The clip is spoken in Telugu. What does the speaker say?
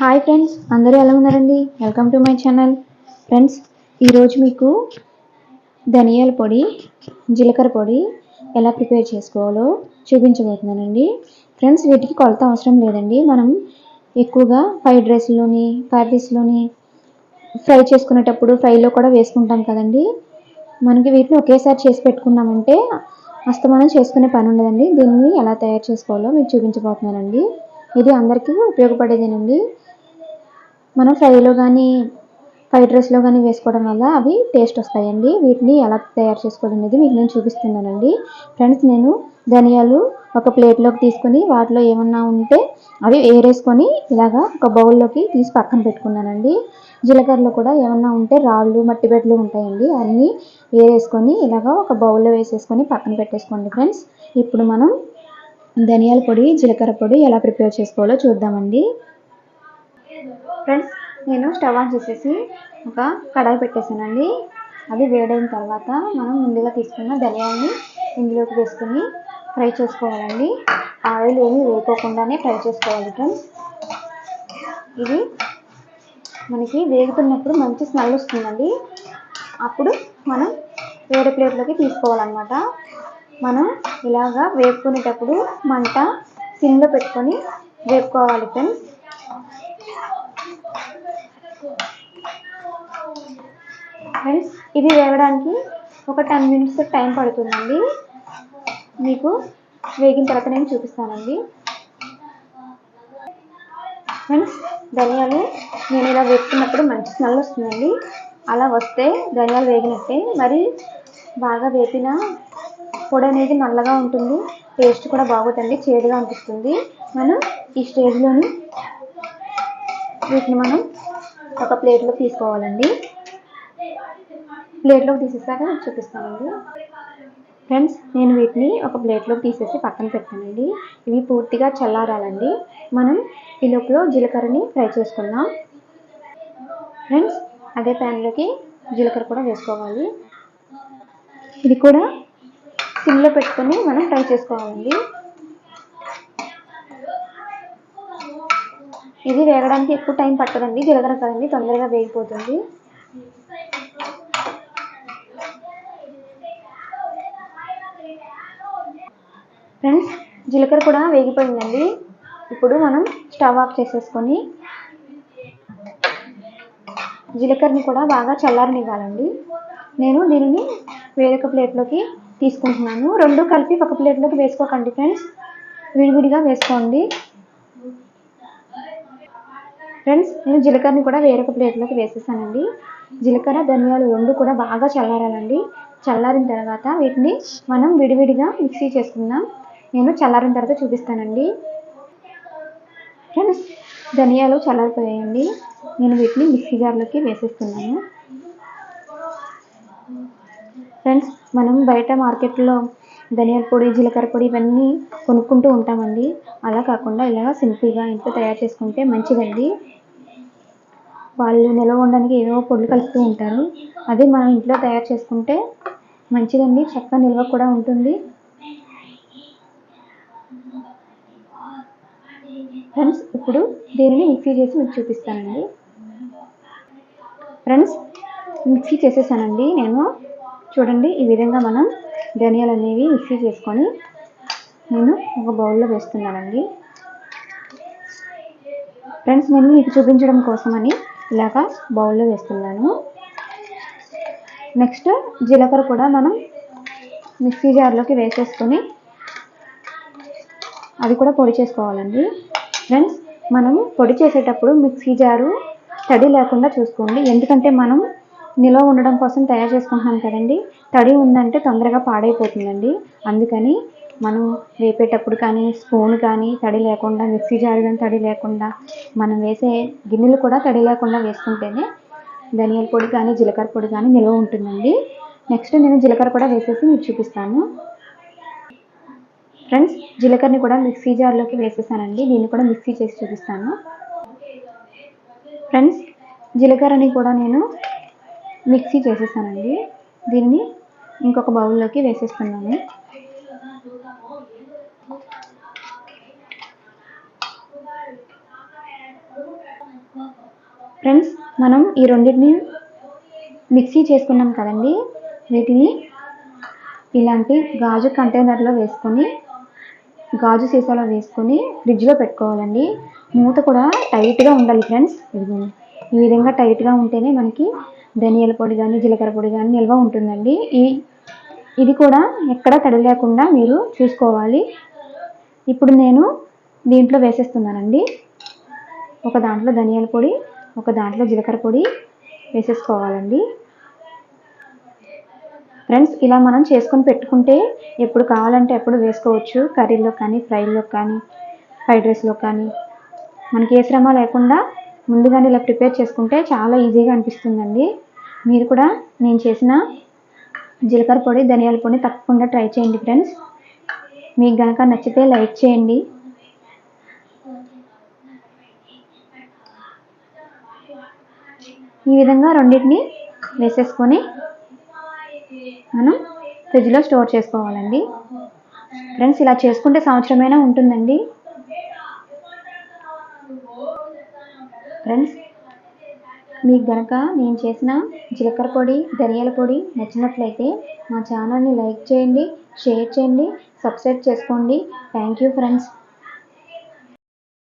హాయ్ ఫ్రెండ్స్ అందరూ ఎలా ఉన్నారండి? Welcome to my channel friends ఈరోజు మీకు ధనియాల పొడి జీలకర్ర పొడి ఎలా ప్రిపేర్ చేసుకోవాలో చూపించబోతున్నానండి. ఫ్రెండ్స్ వీటికి కొలత అవసరం లేదండి. మనం ఎక్కువగా ఫ్రైడ్ రైస్లోని కర్రీస్లోని ఫ్రై చేసుకునేటప్పుడు ఫ్రైలో కూడా వేసుకుంటాం కదండి. మనకి వీటిని ఒకేసారి చేసి పెట్టుకున్నామంటే అస్తమానం చేసుకునే పని ఉండదండి. దీన్ని ఎలా తయారు చేసుకోవాలో మీకు చూపించబోతున్నానండి. ఇది అందరికీ ఉపయోగపడేదేనండి. మనం ఫ్రైలో కానీ ఫ్రైడ్ రైస్లో కానీ వేసుకోవడం వల్ల అవి టేస్ట్ వస్తాయండి. వీటిని ఎలా తయారు చేసుకోవడం అనేది మీకు నేను చూపిస్తున్నానండి. ఫ్రెండ్స్ నేను ధనియాలు ఒక ప్లేట్లోకి తీసుకొని వాటిలో ఏమన్నా ఉంటే అవి ఏరేసుకొని ఇలాగా ఒక బౌల్లోకి తీసి పక్కన పెట్టుకున్నానండి. జీలకర్రలో కూడా ఏమన్నా ఉంటే రాళ్ళు మట్టి బెడ్లు ఉంటాయండి. అన్నీ ఏరేసుకొని ఇలాగా ఒక బౌల్లో వేసేసుకొని పక్కన పెట్టేసుకోండి ఫ్రెండ్స్ ఇప్పుడు మనం ధనియాల పొడి జీలకర్ర పొడి ఎలా ప్రిపేర్ చేసుకోవాలో చూద్దామండి. ఫ్రెండ్స్ నేను స్టవ్ ఆన్ చేసేసి ఒక కడాయి పెట్టేసానండి అది వేడైన తర్వాత మనం ముందుగా తీసుకున్న ధనియాలని ఇందులోకి వేసుకొని ఫ్రై చేసుకోవాలండి. ఆయిల్ ఏమీ వేయకోకుండానే ఫ్రై చేసుకోవాలి ఫ్రెండ్స్ ఇది మనకి వేగుతున్నప్పుడు మంచి స్మెల్ వస్తుందండి. అప్పుడు మనం వేరే ప్లేట్లోకి తీసుకోవాలన్నమాట. మనం ఇలాగా వేపుకునేటప్పుడు మంట సిమ్లో పెట్టుకొని వేపుకోవాలి ఫ్రెండ్స్ ఫ్రెండ్స్ ఇది వేగడానికి ఒక టెన్ మినిట్స్ టైం పడుతుందండి. మీకు వేగిన తర్వాత నేను చూపిస్తానండి. ఫ్రెండ్స్ ధనియాలు నేను ఇలా వేస్తున్నప్పుడు మంచి స్మెల్ వస్తుందండి. అలా వస్తే ధనియాలు వేగినట్టే. మరి బాగా వేపిన పొడి అనేది నల్లగా ఉంటుంది. టేస్ట్ కూడా బాగుంటుంది చేదుగా అనిపిస్తుంది. మనం ఈ స్టేజ్లోని వీటిని మనం ఒక ప్లేట్లో తీసుకోవాలండి. ప్లేట్లోకి తీసేసాక చూపిస్తానండి ఫ్రెండ్స్ నేను వీటిని ఒక ప్లేట్లోకి తీసేసి పక్కన పెట్టానండి. ఇవి పూర్తిగా చల్లారాలండి. మనం ఈ లోపల జీలకర్రని ఫ్రై చేసుకుందాం. ఫ్రెండ్స్ అదే ప్యాన్లోకి జీలకర్ర కూడా వేసుకోవాలి. ఇది కూడా సిమ్లో పెట్టుకొని మనం ఫ్రై చేసుకోవాలండి. ఇది వేగడానికి ఎక్కువ టైం పట్టదండి. జీలకర్ర కదండి తొందరగా వేగిపోతుంది. ఫ్రెండ్స్ జీలకర్ర కూడా వేగిపోయిందండి. ఇప్పుడు మనం స్టవ్ ఆఫ్ చేసేసుకొని జీలకర్రని కూడా బాగా చల్లారనివ్వాలండి. నేను దీనిని వేరొక ప్లేట్లోకి తీసుకుంటున్నాను. రెండు కలిపి ఒక ప్లేట్లోకి వేసుకోకండి ఫ్రెండ్స్ విడివిడిగా వేసుకోండి. ఫ్రెండ్స్ నేను జీలకర్రని కూడా వేరొక ప్లేట్లోకి వేసేసానండి. జీలకర్ర ధనియాలు రెండు కూడా బాగా చల్లారాలండి. చల్లారిన తర్వాత వీటిని మనం విడివిడిగా మిక్సీ చేసుకుందాం. నేను చల్లారిన తర్వాత చూపిస్తానండి. ఫ్రెండ్స్ ధనియాలు చల్లారిపోయాయండి. నేను వీటిని మిక్సీ జార్లోకి వేసేస్తున్నాను. ఫ్రెండ్స్ మనం బయట మార్కెట్లో ధనియాల పొడి జీలకర్ర పొడి ఇవన్నీ కొనుక్కుంటూ ఉంటామండి. అలా కాకుండా ఇలాగ సింపుల్గా ఇంట్లో తయారు చేసుకుంటే మంచిదండి. వాళ్ళు నిల్వ ఉండడానికి ఏదో పొడులు కలుపుతూ ఉంటారు. అదే మనం ఇంట్లో తయారు చేసుకుంటే మంచిదండి. చక్కగా నిల్వ కూడా ఉంటుంది. ఫ్రెండ్స్ ఇప్పుడు దీనిని మిక్సీ చేసి మీకు చూపిస్తానండి. ఫ్రెండ్స్ మిక్సీ చేసేసానండి నేను. చూడండి ఈ విధంగా మనం ధనియాలు అనేవి మిక్సీ చేసుకొని నేను ఒక బౌల్లో వేస్తున్నానండి. ఫ్రెండ్స్ నేను మీకు చూపించడం కోసమని ఇలాగ బౌల్లో వేస్తున్నాను. నెక్స్ట్ జీలకర్ర కూడా మనం మిక్సీ జార్లోకి వేసేసుకొని అది కూడా పొడి చేసుకోవాలండి. ఫ్రెండ్స్ మనం పొడి చేసేటప్పుడు మిక్సీ జారు తడి లేకుండా చూసుకోండి. ఎందుకంటే మనం నిల్వ ఉండడం కోసం తయారు చేసుకుంటున్నాం కదండి. తడి ఉందంటే తొందరగా పాడైపోతుందండి. అందుకని మనం వేపేటప్పుడు కానీ స్పూన్ కానీ తడి లేకుండా మిక్సీ జారు కానీ తడి లేకుండా మనం వేసే గిన్నెలు కూడా తడి లేకుండా వేసుకుంటేనే ధనియాల పొడి కానీ జీలకర్ర పొడి కానీ నిల్వ ఉంటుందండి. నెక్స్ట్ నేను జీలకర్ర కూడా వేసేసి మీకు చూపిస్తాను. ఫ్రెండ్స్ జీలకర్రని కూడా మిక్సీ జార్లోకి వేసేసానండి. దీన్ని కూడా మిక్సీ చేసి చూపిస్తాను. ఫ్రెండ్స్ జీలకర్రని కూడా నేను మిక్సీ చేసేసానండి. దీన్ని ఇంకొక బౌల్లోకి వేసేస్తున్నాను ఫ్రెండ్స్ మనం ఈ రెండింటిని మిక్సీ చేసుకున్నాం కదండి. వీటిని ఇలాంటి గాజు కంటైనర్లో వేసుకొని గాజు సీసాలో వేసుకొని ఫ్రిడ్జ్లో పెట్టుకోవాలండి. మూత కూడా టైట్గా ఉండాలి ఫ్రెండ్స్. ఈ విధంగా టైట్గా ఉంటేనే మనకి ధనియాల పొడి కానీ జీలకర్ర పొడి కానీ నిల్వ ఉంటుందండి. ఈ ఇది కూడా ఎక్కడ తడి లేకుండా మీరు చూసుకోవాలి. ఇప్పుడు నేను దీంట్లో వేసేస్తున్నానండి. ఒక దాంట్లో ధనియాల పొడి ఒక దాంట్లో జీలకర్ర పొడి వేసేసుకోవాలండి. ఫ్రెండ్స్ ఇలా మనం చేసుకొని పెట్టుకుంటే ఎప్పుడు కావాలంటే ఎప్పుడు వేసుకోవచ్చు. కర్రీలో కానీ ఫ్రైలో కానీ ఫ్రైడ్ రైస్లో కానీ. మనకి ఏ శ్రమ లేకుండా ముందుగానే ఇలా ప్రిపేర్ చేసుకుంటే చాలా ఈజీగా అనిపిస్తుందండి. మీరు కూడా నేను చేసిన జీలకర్ర పొడి ధనియాల పొడి తప్పకుండా ట్రై చేయండి ఫ్రెండ్స్. మీకు కనుక నచ్చితే లైక్ చేయండి. ఈ విధంగా రెండింటిని వేసేసుకొని మనం ఫ్రిడ్జ్లో స్టోర్ చేసుకోవాలండి. ఫ్రెండ్స్ ఇలా చేసుకుంటే సంవత్సరమైనా ఉంటుందండి. ఫ్రెండ్స్ మీకు గనక నేను చేసిన జీలకర్ర పొడి ధనియాల పొడి నచ్చినట్లయితే మా ఛానల్ని లైక్ చేయండి షేర్ చేయండి సబ్స్క్రైబ్ చేసుకోండి. Thank you friends.